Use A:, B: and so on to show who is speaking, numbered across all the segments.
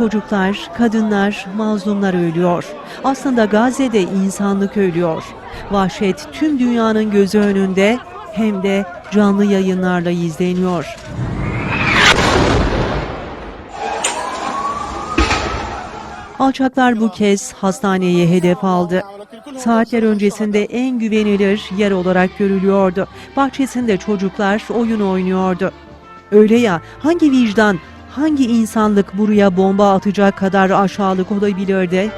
A: çocuklar, kadınlar, mazlumlar ölüyor. Aslında Gazze'de insanlık ölüyor. Vahşet tüm dünyanın gözü önünde hem de canlı yayınlarla izleniyor. Alçaklar bu kez hastaneye hedef aldı. Saatler öncesinde en güvenilir yer olarak görülüyordu. Bahçesinde çocuklar oyun oynuyordu. Öyle ya hangi vicdan, hangi insanlık buraya bomba atacak kadar aşağılık olabilirdi?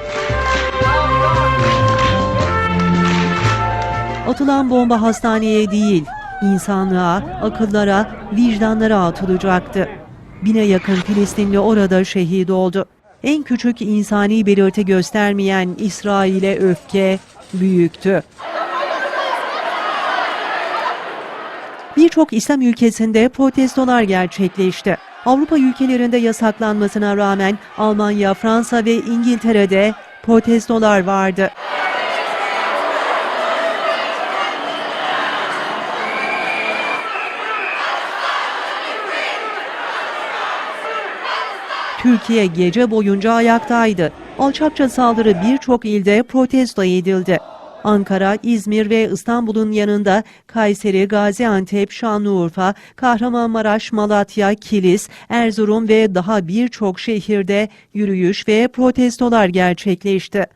A: Atılan bomba hastaneye değil, insanlığa, akıllara, vicdanlara atılacaktı. Bine yakın Filistinli orada şehit oldu. En küçük insani belirti göstermeyen İsrail'e öfke büyüktü. Birçok İslam ülkesinde protestolar gerçekleşti. Avrupa ülkelerinde yasaklanmasına rağmen Almanya, Fransa ve İngiltere'de protestolar vardı. Türkiye gece boyunca ayaktaydı. Alçakça saldırı birçok ilde protesto edildi. Ankara, İzmir ve İstanbul'un yanında Kayseri, Gaziantep, Şanlıurfa, Kahramanmaraş, Malatya, Kilis, Erzurum ve daha birçok şehirde yürüyüş ve protestolar gerçekleşti.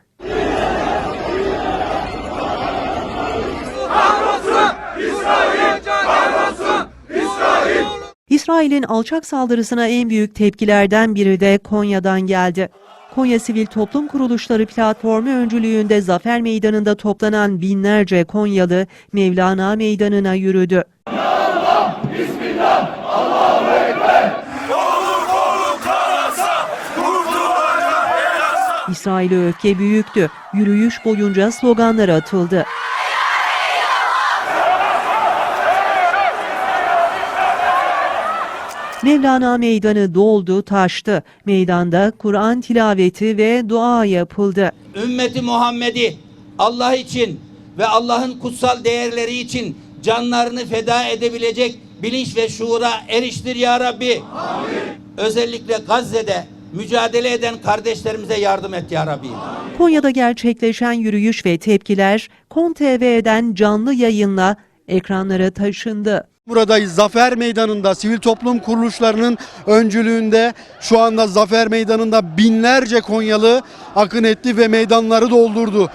A: İsrail'in alçak saldırısına en büyük tepkilerden biri de Konya'dan geldi. Konya Sivil Toplum Kuruluşları platformu öncülüğünde Zafer Meydanı'nda toplanan binlerce Konyalı Mevlana Meydanı'na yürüdü. İsrail'e öfke büyüktü. Yürüyüş boyunca sloganlar atıldı. Mevlana Meydanı doldu, taştı. Meydanda Kur'an tilaveti ve dua yapıldı.
B: ümmeti Muhammed'i Allah için ve Allah'ın kutsal değerleri için canlarını feda edebilecek bilinç ve şuura eriştir ya Rabbi. Özellikle Gazze'de mücadele eden kardeşlerimize yardım et ya Rabbi.
A: Konya'da gerçekleşen yürüyüş ve tepkiler KON TV'den canlı yayınla ekranlara taşındı.
C: Buradayız Zafer Meydanı'nda sivil toplum kuruluşlarının öncülüğünde şu anda Zafer Meydanı'nda binlerce Konyalı akın etti ve meydanları doldurdu.